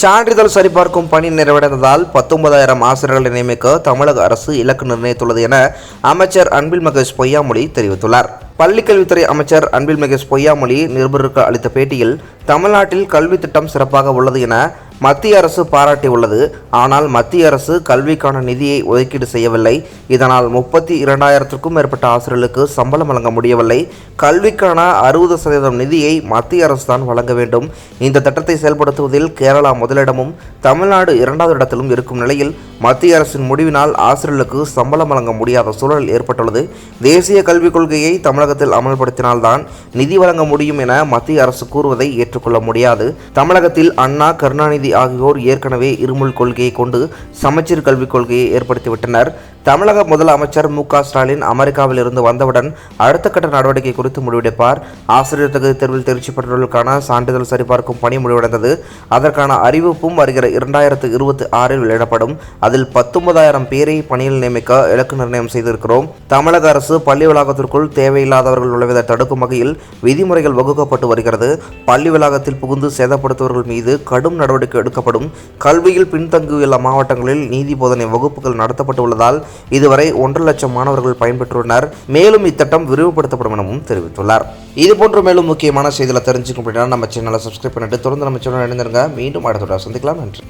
சான்றிதழ் சரிபார்க்கும் பணி நிறைவடைந்ததால் பத்தொன்பதாயிரம் ஆசிரியர்களை நியமிக்க தமிழக அரசு இலக்கு நிர்ணயித்துள்ளது என அமைச்சர் அன்பில் மகேஷ் பொய்யாமொழி தெரிவித்துள்ளார். பள்ளிக்கல்வித்துறை அமைச்சர் அன்பில் மகேஷ் பொய்யாமொழி நிருபருக்கு அளித்த பேட்டியில் தமிழ்நாட்டில் கல்வி திட்டம் சிறப்பாக உள்ளது என மத்திய அரசு பாராட்டியுள்ளது. ஆனால் மத்திய அரசு கல்விக்கான நிதியை ஒதுக்கீடு செய்யவில்லை. இதனால் முப்பத்தி இரண்டாயிரத்திற்கும் மேற்பட்ட ஆசிரியர்களுக்கு சம்பளம் வழங்க முடியவில்லை. கல்விக்கான அறுபது சதவீதம் நிதியை மத்திய அரசு தான் வழங்க வேண்டும். இந்த திட்டத்தை செயல்படுத்துவதில் கேரளா முதலிடமும் தமிழ்நாடு இரண்டாவது இடத்திலும் இருக்கும் நிலையில் மத்திய அரசின் முடிவினால் ஆசிரியர்களுக்கு சம்பளம் வழங்க முடியாத சூழல் ஏற்பட்டுள்ளது. தேசிய கல்விக் கொள்கையை தமிழகத்தில் அமல்படுத்தினால்தான் நிதி வழங்க முடியும் என மத்திய அரசு கூறுவதை ஏற்றுக்கொள்ள முடியாது. தமிழகத்தில் அண்ணா கருணாநிதி ஆகியோர் ஏற்கனவே இருமுல் கொள்கையை கொண்டு சமச்சீர் கல்விக் கொள்கையை ஏற்படுத்திவிட்டனர். தமிழக முதலமைச்சர் மு க ஸ்டாலின் அமெரிக்காவில் இருந்து வந்தவுடன் அடுத்த கட்ட நடவடிக்கை குறித்து முடிவெடுப்பார். ஆசிரியர் தகுதி தேர்வில் தேர்ச்சி பெற்றவர்களுக்கான சான்றிதழ் சரிபார்க்கும் பணி முடிவடைந்தது. அதற்கான அறிவிப்பும் வருகிற இரண்டாயிரத்து இருபத்தி ஆறில் வெளியிடப்படும். அதில் பத்தொன்பதாயிரம் பேரை பணியில் நியமிக்க இலக்கு நிர்ணயம் செய்திருக்கிறோம். தமிழக அரசு பள்ளி வளாகத்திற்குள் தேவையில்லாதவர்கள் நுழைவதை தடுக்கும் வகையில் விதிமுறைகள் வகுக்கப்பட்டு வருகிறது. பள்ளி வளாகத்தில் புகுந்து சேதப்படுத்துவர்கள் மீது கடும் நடவடிக்கை எடுக்கப்படும். கல்வியில் பின்தங்கியுள்ள மாவட்டங்களில் நீதி போதனை வகுப்புகள் நடத்தப்பட்டுள்ளதால் இதுவரை ஒன்றரை லட்சம் மாணவர்கள் பயன்பெற்றுள்ளனர். மேலும் இத்திட்டம் விரிவுபடுத்தப்படும் எனவும் தெரிவித்துள்ளார். இதுபோன்ற மேலும் முக்கியமான செய்திகளை தெரிஞ்சுக்க அப்படின்னா நம்ம சேனலை சப்ஸ்கிரைப் பண்ணிட்டு தொடர்ந்து நம்ம சேனல் இணைந்திருங்க. மீண்டும் அடுத்த சந்திக்கலாம். நன்றி.